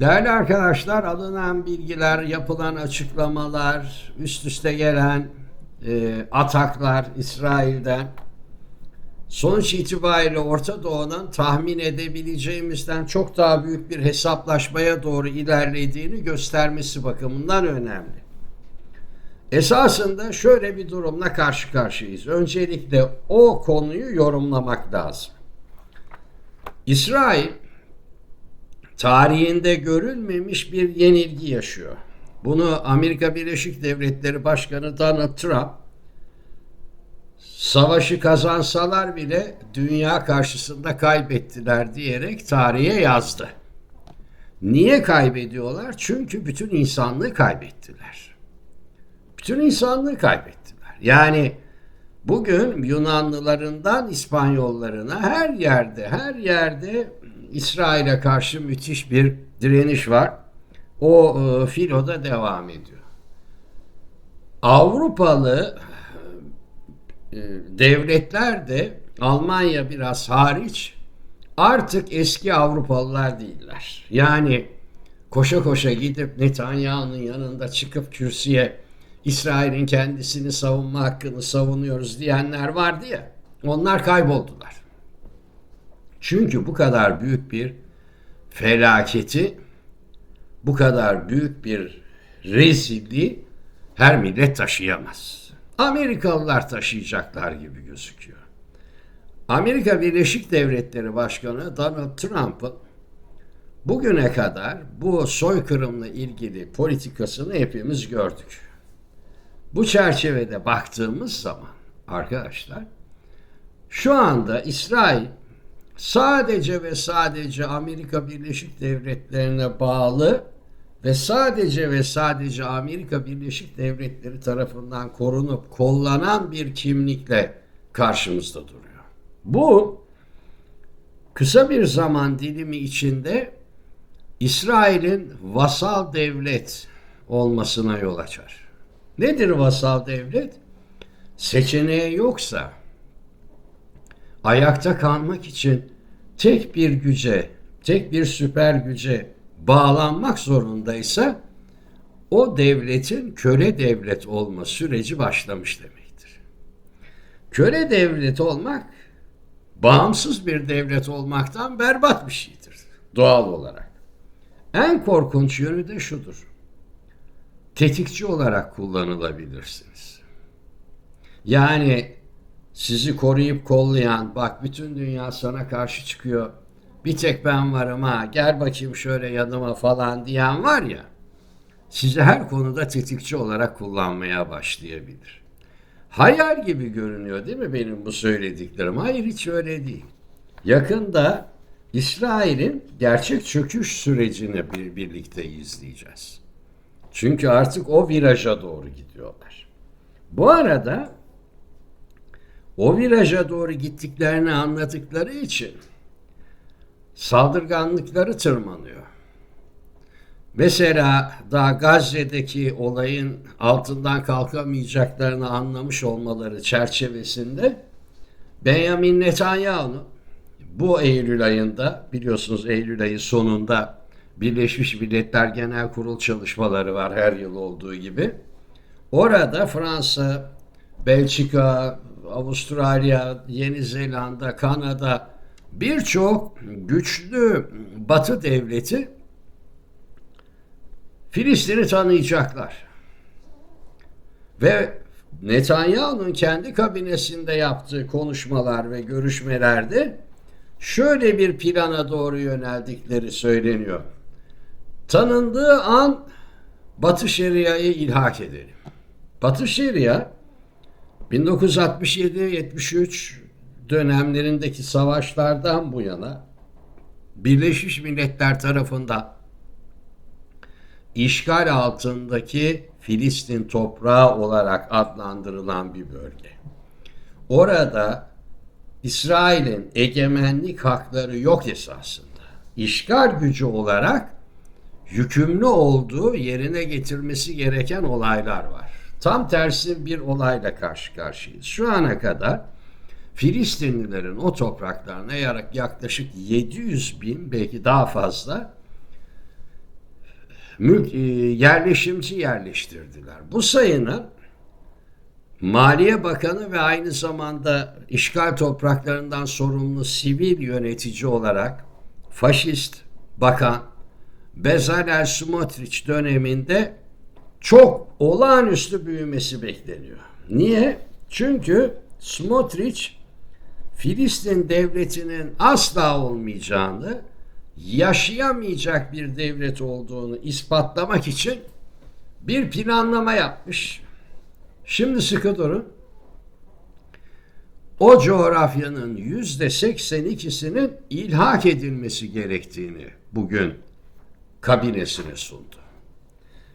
Değerli arkadaşlar alınan bilgiler, yapılan açıklamalar, üst üste gelen e, ataklar İsrail'den sonuç itibariyle Orta Doğu'nun tahmin edebileceğimizden çok daha büyük bir hesaplaşmaya doğru ilerlediğini göstermesi bakımından önemli. Esasında şöyle bir durumla karşı karşıyayız. Öncelikle o konuyu yorumlamak lazım. İsrail tarihinde görülmemiş bir yenilgi yaşıyor. Bunu Amerika Birleşik Devletleri Başkanı Donald Trump savaşı kazansalar bile dünya karşısında kaybettiler diyerek tarihe yazdı. Niye kaybediyorlar? Çünkü bütün insanlığı kaybettiler. Bütün insanlığı kaybettiler. Yani bugün Yunanlılarından İspanyollarına her yerde, her yerde İsrail'e karşı müthiş bir direniş var. O e, filoda devam ediyor. Avrupalı e, devletler de Almanya biraz hariç artık eski Avrupalılar değiller. Yani koşa koşa gidip Netanyahu'nun yanında çıkıp kürsüye İsrail'in kendisini savunma hakkını savunuyoruz diyenler vardı ya. Onlar kayboldular. Çünkü bu kadar büyük bir felaketi, bu kadar büyük bir rezilliği her millet taşıyamaz. Amerikalılar taşıyacaklar gibi gözüküyor. Amerika Birleşik Devletleri Başkanı Donald Trump'ın bugüne kadar bu soykırımla ilgili politikasını hepimiz gördük. Bu çerçevede baktığımız zaman arkadaşlar şu anda İsrail sadece ve sadece Amerika Birleşik Devletleri'ne bağlı ve sadece ve sadece Amerika Birleşik Devletleri tarafından korunup kollanan bir kimlikle karşımızda duruyor. Bu kısa bir zaman dilimi içinde İsrail'in vasal devlet olmasına yol açar. Nedir vasal devlet? Seçeneği yoksa ayakta kalmak için tek bir güce, tek bir süper güce bağlanmak zorundaysa o devletin köle devlet olma süreci başlamış demektir. Köle devlet olmak bağımsız bir devlet olmaktan berbat bir şeydir doğal olarak. En korkunç yönü de şudur. Tetikçi olarak kullanılabilirsiniz. Yani sizi koruyup kollayan, bak bütün dünya sana karşı çıkıyor. Bir tek ben varım ha, gel bakayım şöyle yanıma falan diyen var ya. Sizi her konuda tetikçi olarak kullanmaya başlayabilir. Hayal gibi görünüyor değil mi benim bu söylediklerim? Hayır hiç öyle değil. Yakında İsrail'in gerçek çöküş sürecini bir birlikte izleyeceğiz. Çünkü artık o viraja doğru gidiyorlar. Bu arada o viraja doğru gittiklerini anladıkları için saldırganlıkları tırmanıyor. Mesela daha Gazze'deki olayın altından kalkamayacaklarını anlamış olmaları çerçevesinde Benjamin Netanyahu bu Eylül ayında biliyorsunuz Eylül ayı sonunda Birleşmiş Milletler Genel Kurul çalışmaları var her yıl olduğu gibi. Orada Fransa, Belçika, Avustralya, Yeni Zelanda, Kanada birçok güçlü Batı devleti Filistin'i tanıyacaklar. Ve Netanyahu'nun kendi kabinesinde yaptığı konuşmalar ve görüşmelerde şöyle bir plana doğru yöneldikleri söyleniyor. Tanındığı an Batı Şeria'yı ilhak edelim. Batı Şeria 1967-73 dönemlerindeki savaşlardan bu yana Birleşmiş Milletler tarafından işgal altındaki Filistin toprağı olarak adlandırılan bir bölge. Orada İsrail'in egemenlik hakları yok esasında. İşgal gücü olarak yükümlü olduğu yerine getirmesi gereken olaylar var. Tam tersi bir olayla karşı karşıyayız. Şu ana kadar Filistinlilerin o topraklarına yaklaşık 700 bin belki daha fazla mülk, e, yerleşimci yerleştirdiler. Bu sayının Maliye Bakanı ve aynı zamanda işgal topraklarından sorumlu sivil yönetici olarak faşist bakan Bezalel Smotrich döneminde çok olağanüstü büyümesi bekleniyor. Niye? Çünkü Smotrich Filistin devletinin asla olmayacağını, yaşayamayacak bir devlet olduğunu ispatlamak için bir planlama yapmış. Şimdi sıkı durun. O coğrafyanın yüzde 82'sinin ilhak edilmesi gerektiğini bugün kabinesine sundu.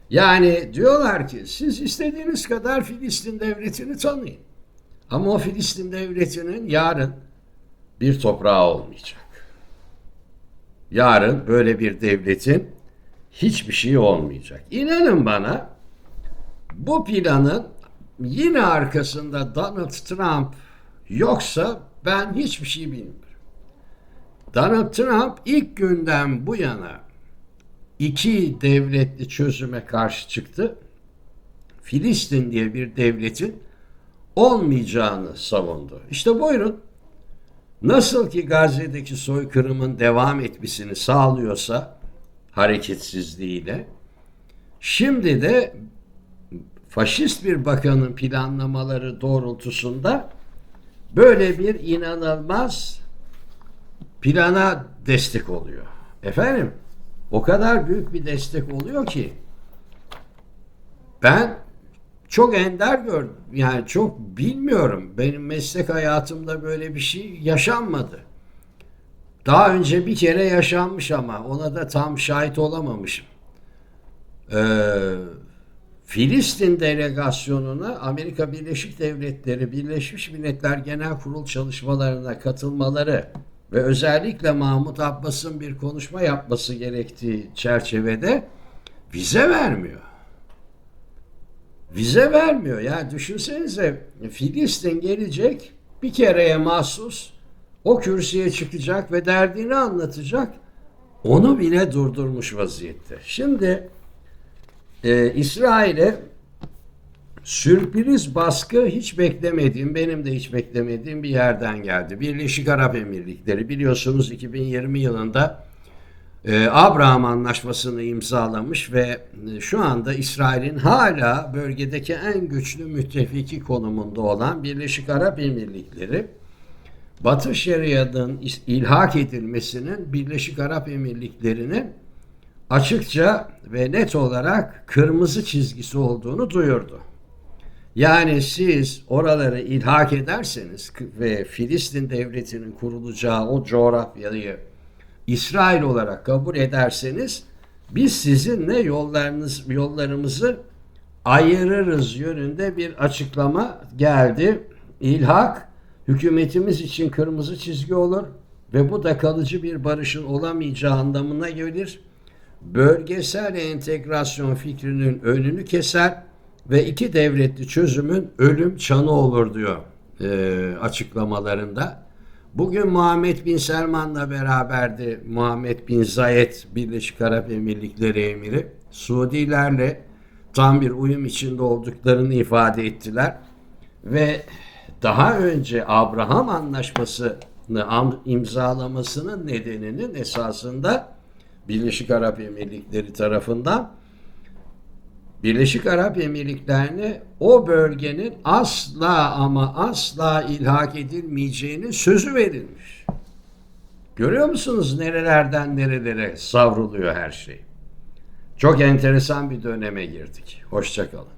Yani diyorlar ki siz istediğiniz kadar Filistin devletini tanıyın. Ama o Filistin devletinin yarın bir toprağı olmayacak. Yarın böyle bir devletin hiçbir şey olmayacak. İnanın bana bu planın yine arkasında Donald Trump yoksa ben hiçbir şey bilmiyorum. Donald Trump ilk günden bu yana iki devletli çözüme karşı çıktı. Filistin diye bir devletin olmayacağını savundu. İşte buyurun. Nasıl ki Gazze'deki soykırımın devam etmesini sağlıyorsa hareketsizliğiyle şimdi de faşist bir bakanın planlamaları doğrultusunda böyle bir inanılmaz plana destek oluyor. Efendim o kadar büyük bir destek oluyor ki ben çok ender gördüm. Yani çok bilmiyorum. Benim meslek hayatımda böyle bir şey yaşanmadı. Daha önce bir kere yaşanmış ama ona da tam şahit olamamışım. Ee, Filistin delegasyonuna Amerika Birleşik Devletleri Birleşmiş Milletler Genel Kurul çalışmalarına katılmaları ve özellikle Mahmut Abbas'ın bir konuşma yapması gerektiği çerçevede vize vermiyor. Vize vermiyor. Yani düşünsenize Filistin gelecek bir kereye mahsus o kürsüye çıkacak ve derdini anlatacak. Onu bile durdurmuş vaziyette. Şimdi e, İsrail'e sürpriz baskı hiç beklemediğim, benim de hiç beklemediğim bir yerden geldi. Birleşik Arap Emirlikleri biliyorsunuz 2020 yılında e, Abraham Anlaşması'nı imzalamış ve e, şu anda İsrail'in hala bölgedeki en güçlü müttefiki konumunda olan Birleşik Arap Emirlikleri Batı Şeriat'ın ilhak edilmesinin Birleşik Arap Emirlikleri'nin açıkça ve net olarak kırmızı çizgisi olduğunu duyurdu. Yani siz oraları ilhak ederseniz ve Filistin devletinin kurulacağı o coğrafyayı İsrail olarak kabul ederseniz biz sizinle yollarınız yollarımızı ayırırız yönünde bir açıklama geldi. İlhak hükümetimiz için kırmızı çizgi olur ve bu da kalıcı bir barışın olamayacağı anlamına gelir. Bölgesel entegrasyon fikrinin önünü keser ve iki devletli çözümün ölüm çanı olur diyor e, açıklamalarında. Bugün Muhammed Bin Selman'la beraberdi Muhammed Bin Zayed Birleşik Arap Emirlikleri emiri. Suudilerle tam bir uyum içinde olduklarını ifade ettiler. Ve daha önce Abraham Anlaşması'nı imzalamasının nedeninin esasında Birleşik Arap Emirlikleri tarafından Birleşik Arap Emirlikleri'ne o bölgenin asla ama asla ilhak edilmeyeceğini sözü verilmiş. Görüyor musunuz nerelerden nerelere savruluyor her şey. Çok enteresan bir döneme girdik. Hoşçakalın.